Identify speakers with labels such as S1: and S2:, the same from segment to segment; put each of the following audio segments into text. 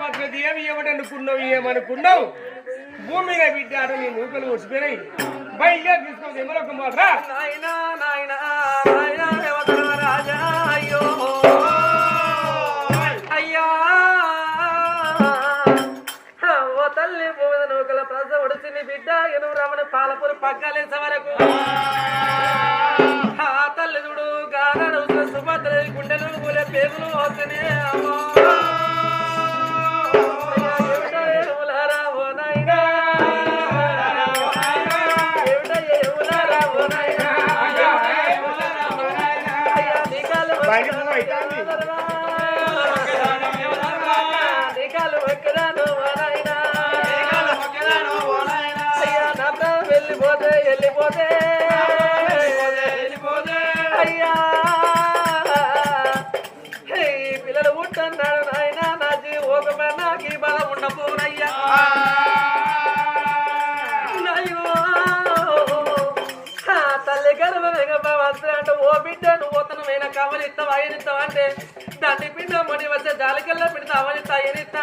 S1: పద్ధతి ఏమి ఏమనుకున్నావు ఏమనుకున్నావు? భూమి మీద బిడ్డ ఆట నీ నూకలు వచ్చిపోయినాయి బయలుదేరి తీసుకోవాలి మరొక కుమార్ రా.
S2: నాయనా నాయనా నాయనా రాజా అయ్యో. అయ్యా. ఓ తల్లి భూమిద నూకల ప్రజ ఉడిచిన బిడ్డ. ఎనుగు రమణ పాలపూరి పగ్గాలేసే వరకు. ఆ తల్లి చూడు గానాడు సుభద్ర గుండెలు కూలే పేగులు వస్తేనే అమ్మో. వెళ్ళిపోతే అయ్యా. పిల్లలు పుట్టన్నాడు నాయన నా జీవోగమ నాకు బలం ఉండపోనయ్యా అయ్యో తల్లి గర్భమేగ అంటే ఓ బిడ్డ నువ్వు పోతనమైన కమలు అయ్యనిస్తావు అంటే తండ్రి పిండ మణి వస్తే జాలికల్లా పెడితే అవనిస్తా అయ్యనిస్తా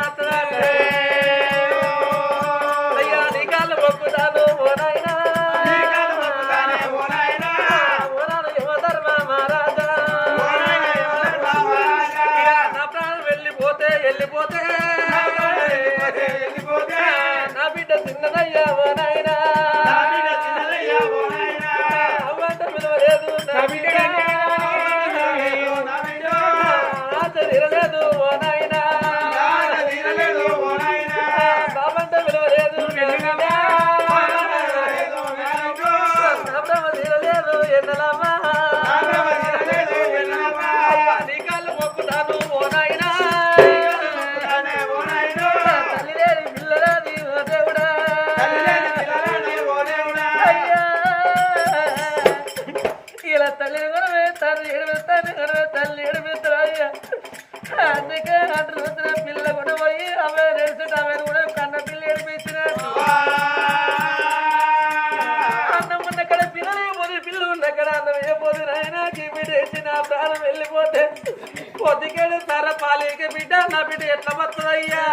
S2: పొద్దుకేడు సర పాలేక బిడ్డ నా బిడ్డ ఎట్లా వస్తుందయ్యా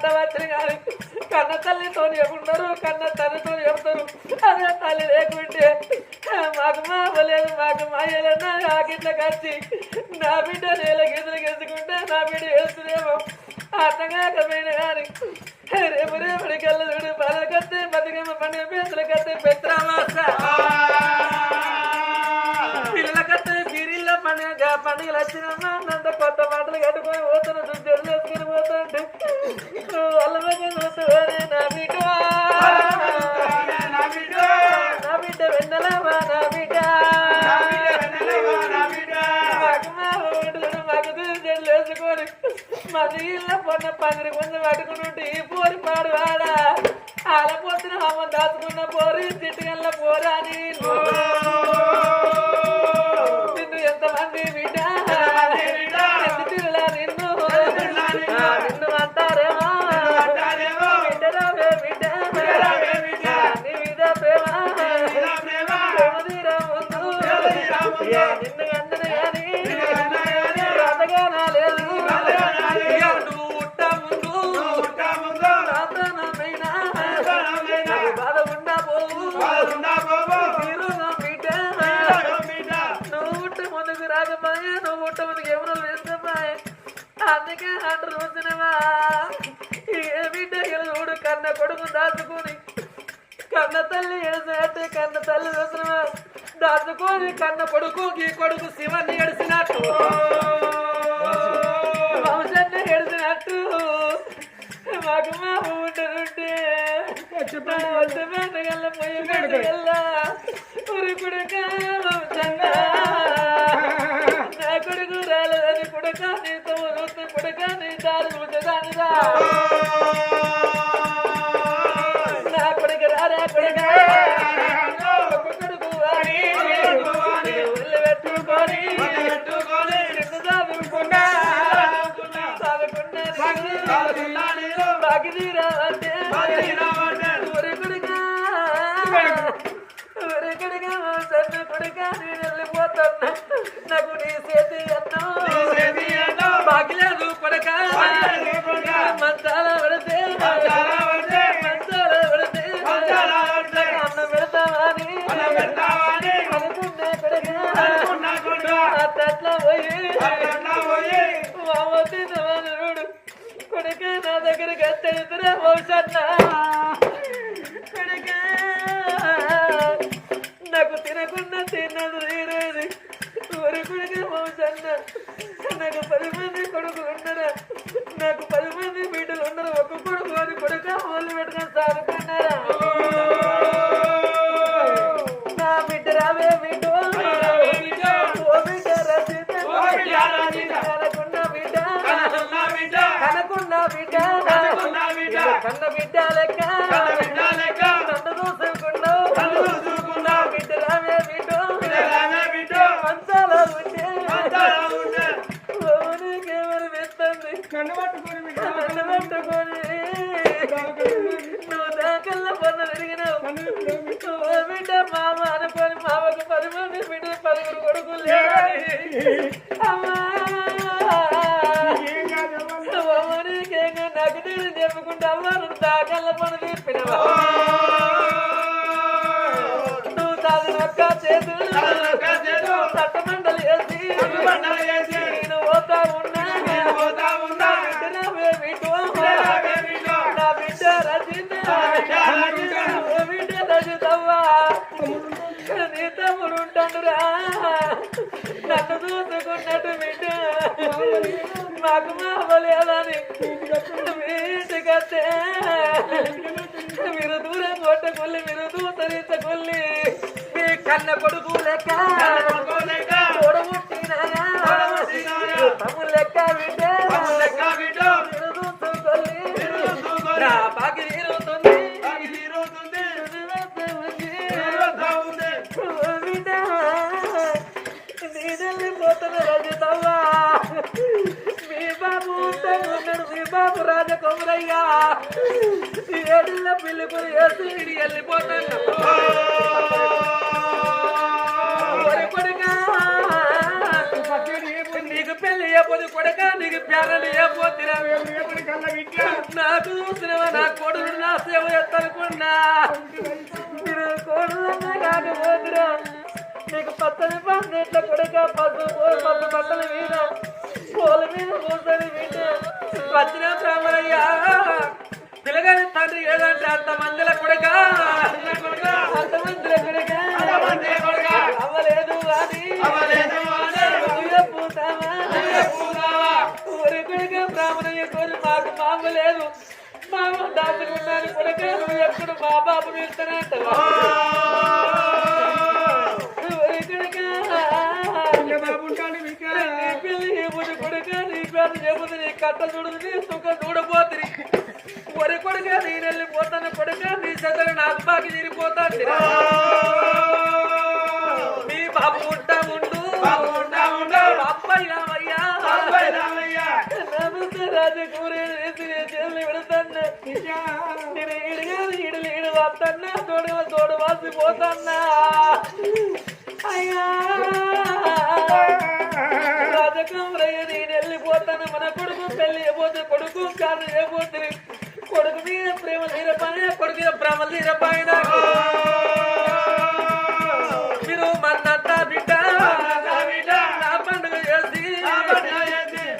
S2: ఏ కట్ట కానీ కన్న తల్లితో చెప్పున్నారు కన్న తల్లితో చెప్తారు అదే తల్లి లేకుంటే మాకు మా అవ్వలేదు మాకు మాయలేదు నా గిట్ల కచ్చి నా బిడ్డ నేల గీతలు గెలుచుకుంటే నా బిడ్డ వేస్తుందేమో అర్థంగాకపోయిన కానీ రేపు రేపటి చూడు బాధలు కత్తే బతికమ్మ పండుగ పేదలు కత్తే పెత్రామాస పిల్లల కత్తే పీరిళ్ళ పండుగ పండుగలు వచ్చినమ్మా నంత కొత్త బట్టలు కట్టుకొని పోతున్నా నీళ్ళ పొన్న పందిరి ముందు పట్టుకుని ఈ పోరి పాడు వాడా అమ్మ దాచుకున్న పోరి తిట్టుగల్ల పోరా నీళ్ళు. నిన్ను ఎంతమంది కన్న కొడుకు దాచుకొని కన్న తల్లి ఎడిసినట్టు కన్న తల్లి చూసినవా దాచుకొని కన్న కొడుకు ఈ కొడుకు శివాన్ని ఎడిసినట్టు వంశాన్ని ఎడిసినట్టు మాకు మా ఉంటుంటే వంశంగా నా కొడుకు రాలేదని కొడుక నీతో కొడుక నీ దారి నాకు నీ చేతి అన్నం. బాగిలేదు కొడుకా. నాకు తినకుండా తిన్నది తీరేది ఊరి కొడుక నాకు పది మంది నన్ను
S1: పట్టుకొని
S2: నన్ను పట్టుకొని నువ్వు దాకల్లా పొన్న తిరిగినావు ఓ బిడ్డ మామ అనుకొని మామకు పది మంది బిడ్డ పలుగురు కొడుకులు లేరని. అమ్మా నాకు నేను చెప్పుకుంటా అమ్మా నువ్వు దాకల్లా నువ్వు తాగిన ఒక్క చేతులు చట్టమండలి వేసి నేను పోతా నీ తమ్ముడు ఉంటాడురా నన్ను చూసుకున్నట్టు బిడ్డ మాకు మావలేదని మీ మీరు దూరం కొట్టకొల్లి మీరు దూతరించకొల్లి మీ కన్న కొడుకు లెక్క. అయ్యా. ఏడిళ్ళ పిలుపులు వేసి ఇడి వెళ్ళిపోతాను. నీకు పెళ్ళి అయిపోతే నీకు పేరలు అయిపోతున్నా నాకు చూసినవా నా కొడుకు నా సేవ ఎత్తనుకున్నా మీరు కోడలన్నా కాకపోతున్నా నీకు పచ్చని పందిట్ల కొడుక పసుపు పసుపు పచ్చని మీద. పూల మీద కూర్చొని మీద వచ్చిన బ్రాహ్మణయ్యా పిల్లగాని తండ్రి ఏదంటే అంత మందిల కొడుక. అంత మందిల కొడుక. అవ్వలేదు పూతావా. ఊరి కొడుక బ్రాహ్మణయ్య కోరి మాకు మామ లేదు. మామ దాచుకున్నాను కొడుక. నువ్వు ఎప్పుడు మా బాబు వెళ్తానంటావా నీ పేరు చెబుదు నీ కట్ట చూడదు నీ సుఖం చూడబోతుంది. ఒరి కొడుక నేను వెళ్ళిపోతాను కొడుక నీ చదువు నాకు బాగా తిరిగిపోతాను మీ బాబు ఉంటా ఉండు అబ్బాయి రామయ్యా నమస్తే రాజకూరే వేసి నేను జైలు పెడతాను నేను ఇడిగాను ఇడలు ఇడు వద్దన్నా తోడు తోడు వాసిపోతాన్నా అయ్యా తీరపాయ నాకు మీరు మన్నంతా బిడ్డ. నా పండుగ చేసి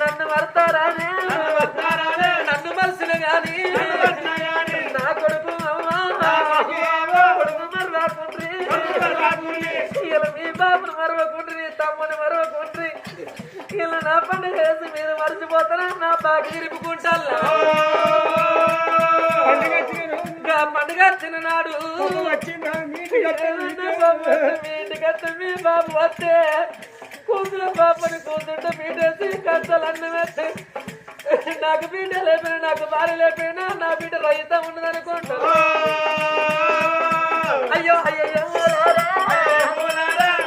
S2: నన్ను వడతారానే నన్ను మలిసిన గాని. నా కొడుకు కొడుకు మరవకుండ్రి. ఇలా మీ బాబును మరవకుండ్రి తమ్ముని మరవకుండ్రి. ఇలా నా పండుగ చేసి మీరు మర్చిపోతారా? నా బాగా తిరుపుకుంటా మీ బాబు? వస్తే కూతురు బాబుని కూతుంటే బీటేసి కష్టాలన్నీ వేస్తే నాకు బిడ్డ లేపిన నాకు భార్య లేపినా నా బిడ్డ రైతా ఉన్నదనుకుంటా. అయ్యో అయ్యో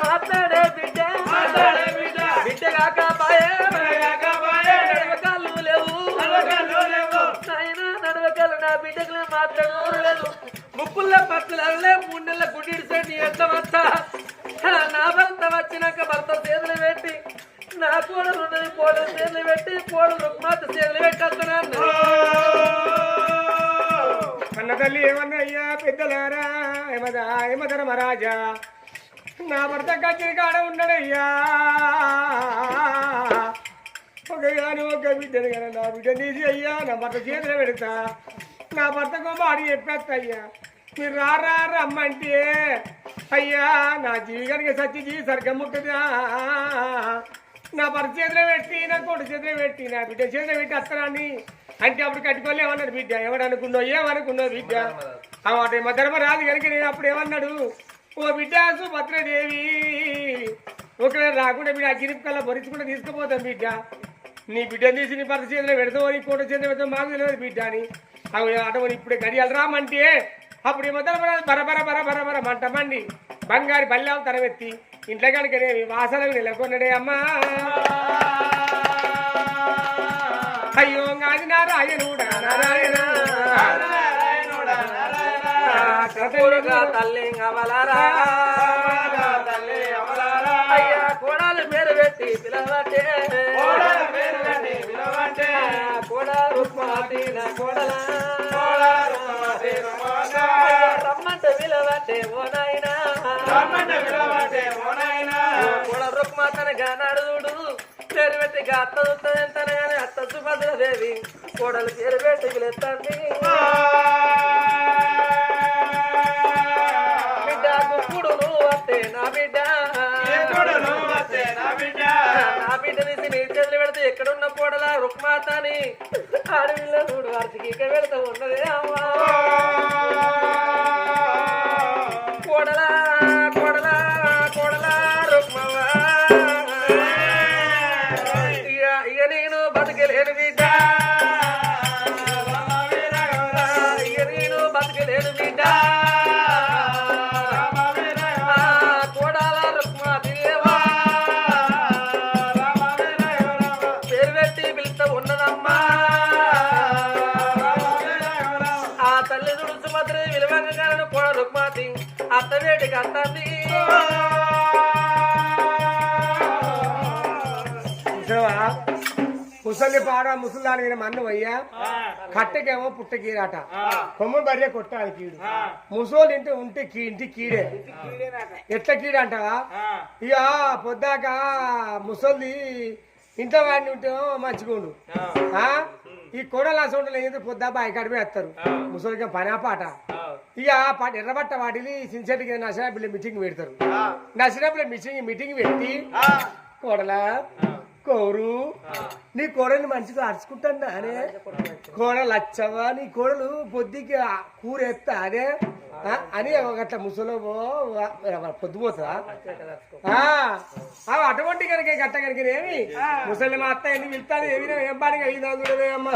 S2: మాట్లాడే బిడ్డ. బిడ్డ. కాక పాయే. నడవకాలు లేవు. నడవకాలు బిడ్డకు నేను మాట్లాడలేదు ముక్కుల్లో పత్తులు అల్లే మూడు నెలల గుడ్డి నీ ఎంత వస్తా నా భర్త వచ్చినాక భర్త చేతులు పెట్టి నా కోడలు ఉన్నది కోడలు చేతులు పెట్టి కోడలు రుక్మాత చేతులు పెట్టేస్తున్నాను.
S1: అన్న తల్లి ఏమన్నయ్యా పెద్దలారా ఏమదా ఏమదర మహారాజా? నా భర్త కచ్చిన కాడ ఉన్నాడయ్యా ఒక గాని ఒక బిడ్డను కానీ నా బిడ్డ తీసి అయ్యా నా భర్త చేతిలో పెడతా. నా భర్తకు మాడి చెప్పేస్తా అయ్యా మీరు రారా రమ్మంటే అయ్యా నా జీవిగానికి జీవి సరిగ్గా ముట్టదా నా భర్త చేతిలో పెట్టి నా కొడు చేతిలో పెట్టి నా బిడ్డ చేతిలో పెట్టి వస్తానని అంటే అప్పుడు కట్టుకోలేమన్నాడు బిడ్డ. ఎవడనుకున్నావు ఏమనుకున్నావు బిడ్డ. ఆ మాట మధ్యమ రాదు కనుక నేను అప్పుడు ఏమన్నాడు? ఓ బిడ్డ సుభద్రదేవి ఒకవేళ రాకుండా బిడ్డ ఆ కల్లా భరించకుండా తీసుకుపోతాం బిడ్డ. నీ బిడ్డను తీసి నీ భర్త చేతిలో పెడతావు నీ కోట చేతిలో పెడతావు మాకు తెలియదు బిడ్డ అని. అటువంటి ఇప్పుడే గడియాలు రామంటే అప్పుడు ఈ మధ్యలో బరబర బర బర బర మంట మండి బంగారు బల్లాలు తరవెత్తి ఇంట్లో కనుకనే వాసనకు నెలకొన్నడే అమ్మా. అయ్యో నాది నారాయణుడా నారాయణ.
S2: కొడుగా తల్లి అవలారా అయ్యా కోడాలు పేరు పెట్టి పిలవటే. కోడా రుక్మాటి నా కోడలా రమ్మంటే పిలవటే ఓ నాయనా కోడ అత్త చూస్తుంది ఎంతనే కానీ అత్త సుభద్రదేవి కోడలు పెట్టి పిలుస్తుంది. బిడ్డ కుక్కుడు నువ్వు వస్తే నా బిడ్డ. నా బిడ్డ. తీసి నీ చేతులు పెడితే ఎక్కడున్న కోడల రుక్మాతని అడవిలో చూడు వారికి ఇక పెడతా ఉన్నదే అమ్మా.
S1: ముసలి పాడ ముసలాని మీద మన్ను అయ్యా. కట్టకేమో పుట్టకీరాట. కొమ్మ బర్రె కొట్టాలి కీడు ముసోలు ఇంటి ఉంటే ఇంటి కీడే. ఎట్లా కీడు అంటావా? ఇక పొద్దాక ముసలి ఇంట్లో వాడిని ఉంటే మంచిగుండు? ఈ కోడలు అసలు ఏదో పొద్దా బాయి ముసలికి పని ఆ పాట. ఇక పాట ఎర్రబట్ట వాటిని సిన్సెట్కి నచ్చినప్పుడు మీటింగ్ పెడతారు. నచ్చినప్పుడు మీటింగ్ మీటింగ్ పెట్టి కోడలా కోరు. నీ కోడని మంచిగా అరుచుకుంటాను అనే కోడలు వచ్చావా నీ కోడలు పొద్దుకి కూర ఎత్తా అదే? అని అట్లా ముసలో పొద్దుపోతుందా ఆ, ఆ, అటువంటి కనుక గట్ట కనుక ఏమి? ముసలి మా అత్త ఎందుకు వెళ్తాను ఏమి ఏం పని కలిగిందా చూడవే అమ్మ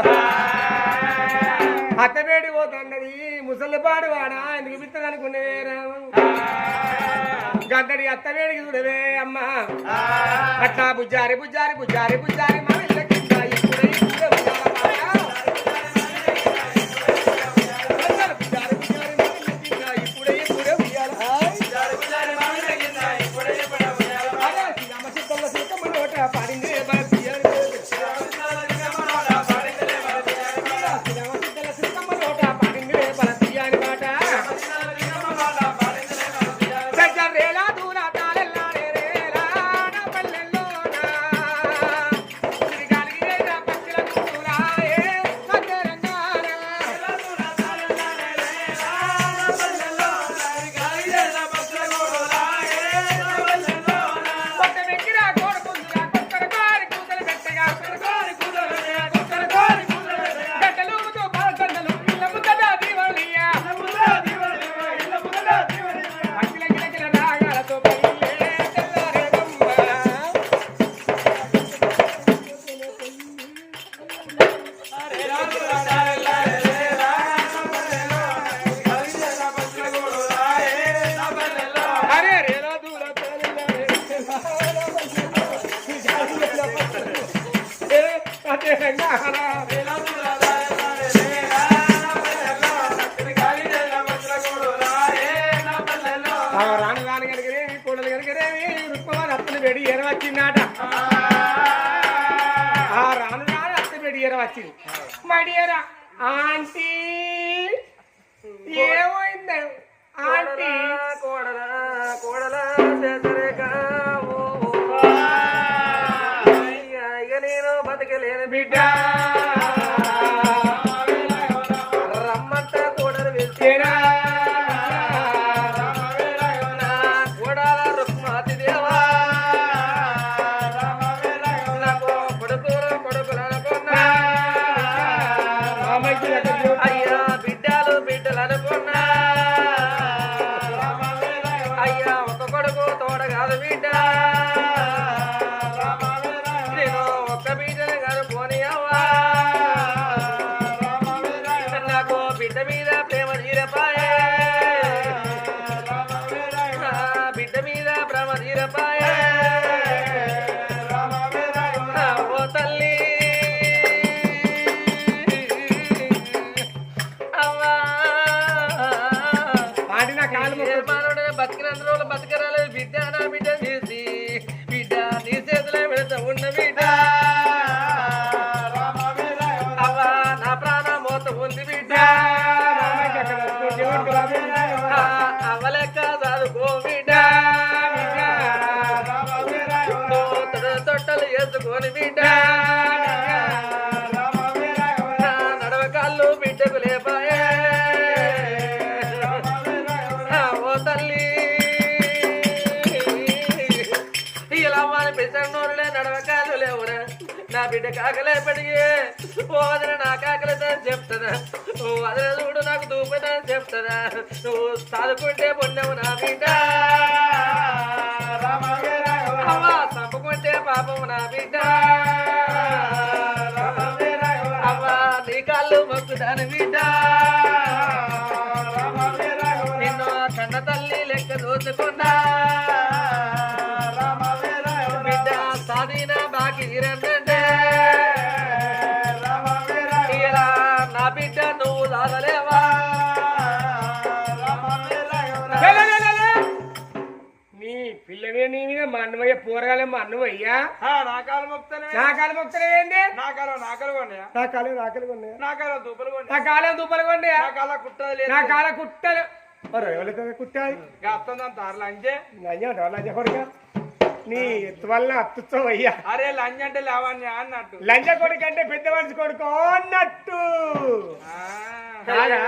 S1: అత్తపేడి పోతున్నది ముసలి పాడు వాడా ఎందుకు పిత్తది అనుకునేవేరా గద్దడి అత్తవేడికి చూడవే అమ్మ. అట్లా బుజ్జారి బుజ్జారి బుజ్జారి బుజ్జారి మా బిడ్డ
S2: కాకలే పడిగే. ఓ వదిన నా కాకలతో చెప్తుందా? ఓ వదిన చూడు నాకు దూపదా చెప్తుందా? నువ్వు చదువుకుంటే పొందావు నా బిడ్డ. అవ్వ తప్పుకుంటే పాపం నా బిడ్డ. అవ్వ నీ కాళ్ళు మొక్కుదాని బిడ్డ. నిన్ను కన్న తల్లి లెక్క దోచుకున్నా.
S1: మా అన్నమయ్య పోరగాలే మా అన్నమయ్యా
S3: నా కాలు మొక్తానే
S1: నా కాలం మొక్కలు ఏంది?
S3: నా కాలం నా కాలు కొన్నాయా?
S1: నా కాలం నా కాలం ఉన్నాయా
S3: నా కాలం దూపలు
S1: నా కాలం
S3: నా కుట్టదు లేదు.
S1: నా కాలం కుట్టలు. మరి ఎవరితో కుట్టాలి
S3: అత్తందని తారు లంచే
S1: లంజ. లంజ కొడుక నీ ఎత్తు వల్ల అత్తుతో అయ్యా
S3: అరే లంచ్ అంటే లావణ్య అన్నట్టు.
S1: లంజ కొడుకు అంటే పెద్ద మనిషి కొడుకు అన్నట్టు.
S2: కోడాలా.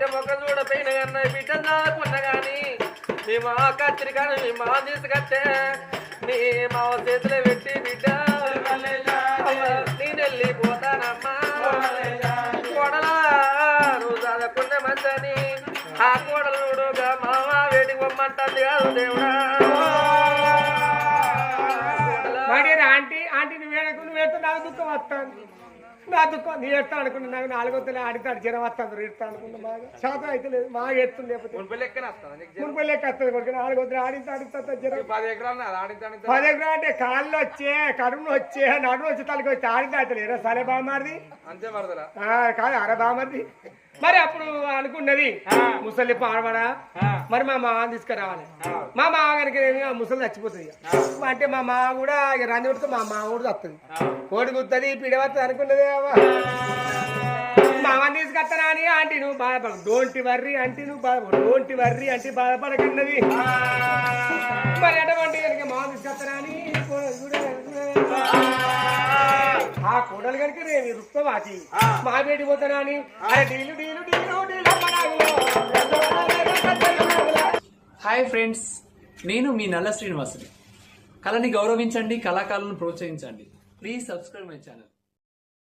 S2: బిడ్డ మొక్క చూడపోయిన కన్నా బిడ్డ దాకున్న కానీ మీ మా కత్తిరి కానీ మీ మా తీసుకొస్తే మీ మా చేతిలో పెట్టి బిడ్డ అవ్వ, నేను వెళ్ళిపోతానమ్మా. కోడలా నువ్వు చదువుకున్న మంచని ఆ కోడలు చూడుగా మామ వేడికి పొమ్మంటుంది కాదు దేవుడా.
S1: వస్తాను. నా దుఃఖం నీ అనుకున్నా నాకు నాలుగో తల ఆడితాడు జ్వరం వస్తాను ఏడుతా అనుకున్నా బాగా. శాతం అయితే లేదు బాగా ఏడుతుంది లేకపోతే.
S3: మునుపల్లే
S1: కత్తది కొడుకు ఆడితే ఆడితే జ్వరం.
S3: పది ఎకరాలు
S1: అంటే కాళ్ళు వచ్చే కడుపులు వచ్చే నడుము వచ్చి తలకి వచ్చి ఆడితే ఆడతలేరా సరే బామారిది
S3: అంతే మరదలా?
S1: కాదు అరే బామర్ది మరి అప్పుడు అనుకున్నది ముసలి పాడవడా మరి మా మామని తీసుకురావాలి. మా మామగారికి ముసలి చచ్చిపోతుంది అంటే మా మామ కూడా రాని కొడుతూ మా మామ కూడా వస్తుంది కోడి గుత్తది పిడవస్తుంది అనుకున్నది మామని తీసుకొస్తానా అని ఆంటీ నువ్వు బాధపడ డోంటి వర్రి అంటే నువ్వు బాధపడ డోంటి వర్రి అంటే బాధపడకన్నది మరి ఎటువంటి మామ తీసుకొస్తానా అని కనుక మామ కనుకనేమి రుక్తవాటి మా బేటి పోతానా అని? అరే డీలు డీలు డీలు డీలు అమ్మనాగులో.
S4: హాయ్ ఫ్రెండ్స్ నేను మీ నల్ల శ్రీనివాసుని. కళని గౌరవించండి కళాకారులను ప్రోత్సహించండి. Please subscribe my channel.